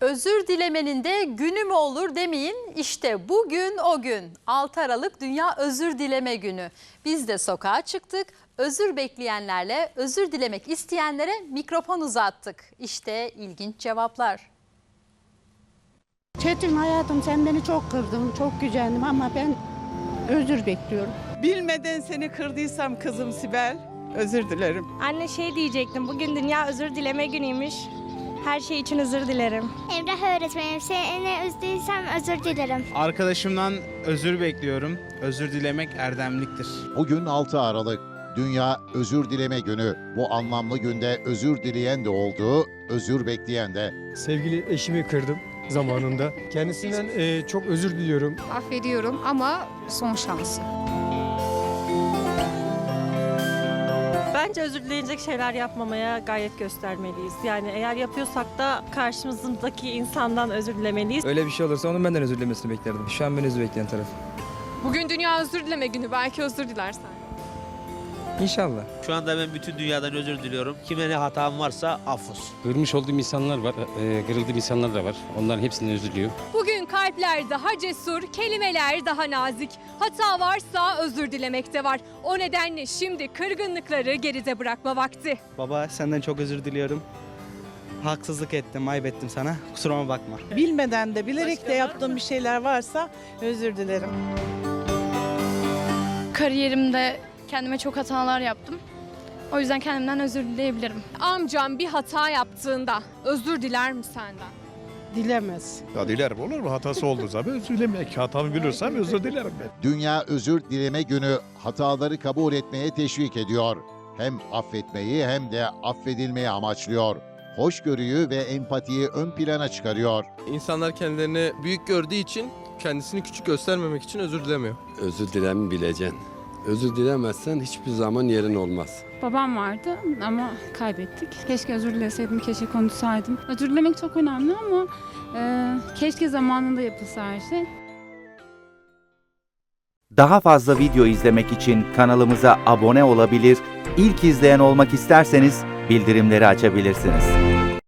Özür dilemenin de günü mü olur demeyin. İşte bugün o gün. 6 Aralık Dünya Özür Dileme Günü. Biz de sokağa çıktık. Özür bekleyenlerle, özür dilemek isteyenlere mikrofon uzattık. İşte ilginç cevaplar. Çetin hayatım sen beni çok kırdın, çok gücendim ama ben özür bekliyorum. Bilmeden seni kırdıysam kızım Sibel özür dilerim. Anne şey diyecektim. Bugün dünya özür dileme günüymüş. Her şey için özür dilerim. Emrah öğretmenim seni üzdüysem özür dilerim. Arkadaşımdan özür bekliyorum. Özür dilemek erdemliktir. Bugün 6 Aralık Dünya Özür Dileme Günü. Bu anlamlı günde özür dileyen de oldu, özür bekleyen de. Sevgili eşimi kırdım zamanında. Kendisinden eee, çok özür diliyorum. affediyorum ama son şansı. Bence özür dileyecek şeyler yapmamaya gayret göstermeliyiz. Yani eğer yapıyorsak da karşımızdaki insandan özür dilemeliyiz. Öyle bir şey olursa onun benden özür dilemesini beklerdim. Şu an ben özür bekleyen taraf. Bugün Dünya Özür Dileme Günü. Belki özür dilersen. İnşallah. Şu anda ben bütün dünyadan özür diliyorum. Kime ne hatam varsa affolsun. Kırmış olduğum insanlar var, eee, kırıldığım insanlar da var. Onların hepsinden özür diliyorum. Bugün kalpler daha cesur, kelimeler daha nazik. Hata varsa özür dilemek de var. O nedenle şimdi kırgınlıkları geride bırakma vakti. Baba senden çok özür diliyorum. Haksızlık ettim, ayıp ettim sana. Kusuruma bakma. Bilmeden de bilerek de yaptığım bir şeyler varsa özür dilerim. Kariyerimde kendime çok hatalar yaptım. O yüzden kendimden özür dileyebilirim. Amcam bir hata yaptığında özür diler mi senden? Dilemez. Ya dilerim olur mu? Hatası olduğu zaman özür dilemek. Hatamı bilirsem özür dilerim ben. Dünya Özür Dileme Günü hataları kabul etmeye teşvik ediyor. Hem affetmeyi hem de affedilmeyi amaçlıyor. Hoşgörüyü ve empatiyi ön plana çıkarıyor. İnsanlar kendilerini büyük gördüğü için kendisini küçük göstermemek için özür dilemiyor. Özür dilemi bileceksin. Özür dilemezsen hiçbir zaman yerin olmaz. Babam vardı ama kaybettik. Keşke özür dileseydim, keşke konuşsaydım. Özür dilemek çok önemli ama keşke zamanında yapılsa her şey. Daha fazla video izlemek için kanalımıza abone olabilir, ilk izleyen olmak isterseniz bildirimleri açabilirsiniz.